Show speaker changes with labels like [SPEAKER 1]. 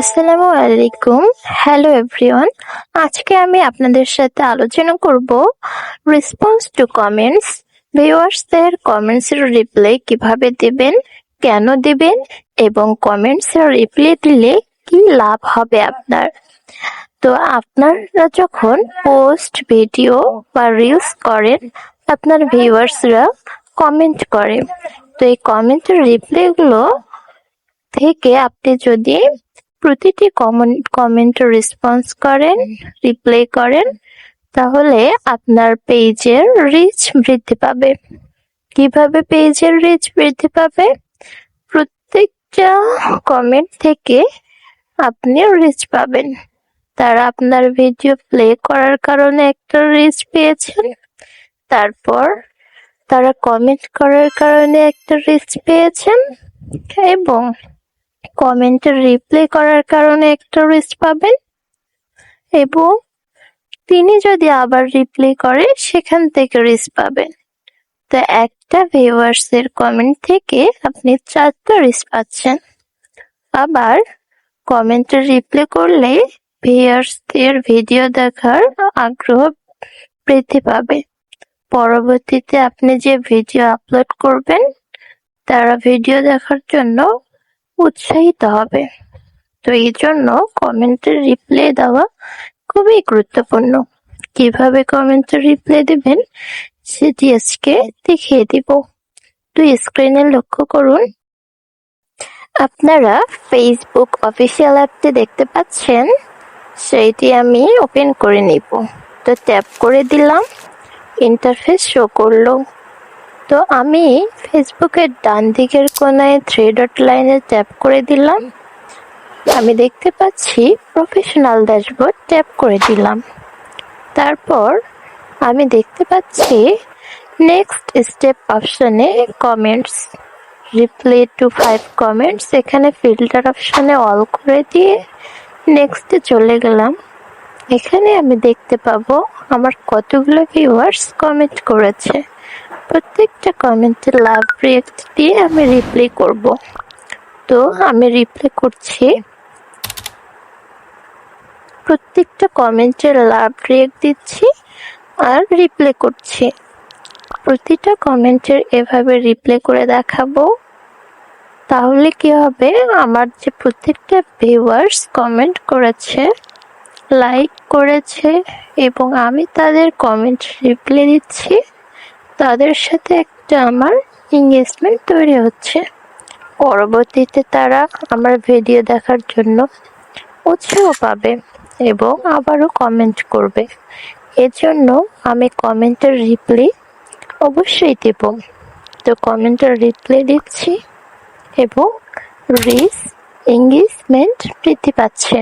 [SPEAKER 1] আসসালামু আলাইকুম। Hello everyone আজকে আমি আপনাদের সাথে আলোচনা করব রেসপন্স টু কমেন্টস ভিউয়ার্সদের কমেন্টসের রিপ্লাই কীভাবে দেবেন, কেন দেবেন, এবং কমেন্টসের রিপ্লাই দিলে কি লাভ হবে আপনার? তো আপনারা যখন পোস্ট ভিডিও বা রিলস করেন, আপনার ভিউয়ার্সরা কমেন্ট করে। তো এই কমেন্টের রিপ্লাইগুলো থেকে আপনি যদি প্রতিটি কমেন্ট কমেন্ট রেসপন্স করেন রিপ্লাই করেন, তাহলে আপনার পেজের রিচ বৃদ্ধি পাবে। কীভাবে পেজের রিচ বৃদ্ধি পাবে? প্রত্যেকটা কমেন্ট থেকে আপনি রিচ পাবেন। তারা আপনার ভিডিও প্লে করার কারণে একটা রিচ পেয়েছেন। তারপর তারা কমেন্ট করার কারণে একটা রিচ পেয়েছেন। এবং কমেন্টের রিপ্লাই করার কারণে একটা রিচ পাবেন। এবং তিনি যদি আবার রিপ্লাই করে, সেখান থেকে রিচ পাবেন। তো একটা ভিউয়ার্স এর কমেন্ট থেকে আপনি চারটা রিচ পাচ্ছেন। আবার কমেন্টের রিপ্লাই করলে ভিউয়ার্সদের ভিডিও দেখার আগ্রহ বৃদ্ধি পাবে। পরবর্তীতে আপনি যে ভিডিও আপলোড করবেন, তারা ভিডিও দেখার জন্য উৎসাহিত হবে। তো এই জন্য কমেন্টের রিপ্লাই দেওয়া খুবই গুরুত্বপূর্ণ। কীভাবে কমেন্টের রিপ্লাই দেবেন সেটি আজকে দেখিয়ে দিব। তো স্ক্রিনে লক্ষ্য করুন। আপনারা ফেসবুক অফিসিয়াল অ্যাপটি দেখতে পাচ্ছেন, সেইটি আমি ওপেন করে নিব। তো ট্যাপ করে দিলাম ইন্টারফেস শো করল। তো আমি ফেসবুকের ডান দিকের কোনায় থ্রি ডট লাইনে ট্যাপ করে দিলাম। আমি দেখতে পাচ্ছি প্রফেশনাল ড্যাশবোর্ড ট্যাপ করে দিলাম। তারপর আমি দেখতে পাচ্ছি নেক্সট স্টেপ অপশনে comments reply to five comments এখানে ফিল্টার অপশনে অল করে দিয়ে নেক্সটে চলে গেলাম। এখানে আমি দেখতে পাবো আমার কতগুলো ভিউয়ার্স কমেন্ট করেছে। প্রত্যেকটা কমেন্টে লাভ রিয়েক্ট দিয়ে আমি রিপ্লাই করব। তো আমি রিপ্লাই করছি। প্রত্যেকটা কমেন্টের লাভ রিয়েক্ট দিচ্ছি আর রিপ্লাই করছি। প্রতিটা কমেন্টের এভাবে রিপ্লাই করে দেখাবো। তাহলে কি হবে? আমার যে প্রত্যেকটা ভিউয়ার্স কমেন্ট করেছে লাইক করেছে এবং আমি তাদের কমেন্ট রিপ্লাই দিচ্ছি। তাদের সাথে একটা আমার এঙ্গেজমেন্ট তৈরি হচ্ছে। পরবর্তীতে তারা আমার ভিডিও দেখার জন্য উৎসাহ পাবে এবং আবারও কমেন্ট করবে। এজন্য আমি কমেন্টের রিপ্লাই অবশ্যই দেব। তো কমেন্টের রিপ্লাই দিচ্ছি এবং রিস এঙ্গেজমেন্ট বৃদ্ধি পাচ্ছে।